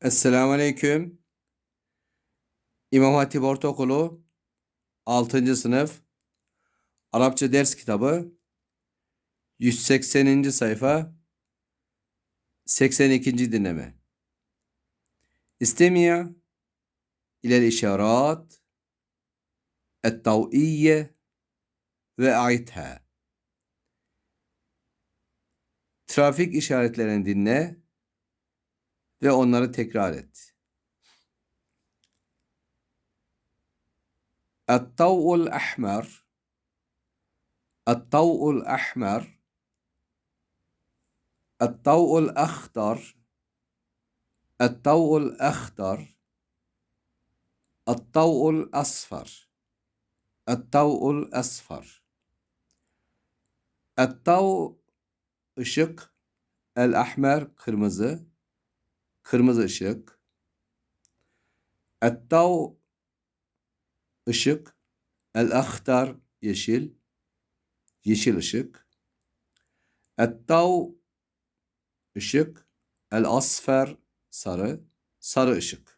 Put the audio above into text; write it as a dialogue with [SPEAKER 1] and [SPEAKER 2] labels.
[SPEAKER 1] Esselamu Aleyküm. İmam Hatip Ortaokulu 6. sınıf Arapça ders kitabı 180. sayfa 82. dinleme. İstemiya ilel işarat et-tav'iyye ve aitha. Trafik işaretlerini dinle ve onları tekrar et. الطوء الأحمر الطوء الأحمر الطوء الأخضر الطوء الأخضر الطوء الأصفر الطوء الأصفر الطوء ışık الأحمر kırmızı. Kırmızı ışık. Ettav ışık. El ahtar yeşil. Yeşil ışık. Ettav ışık. El asfer sarı. Sarı ışık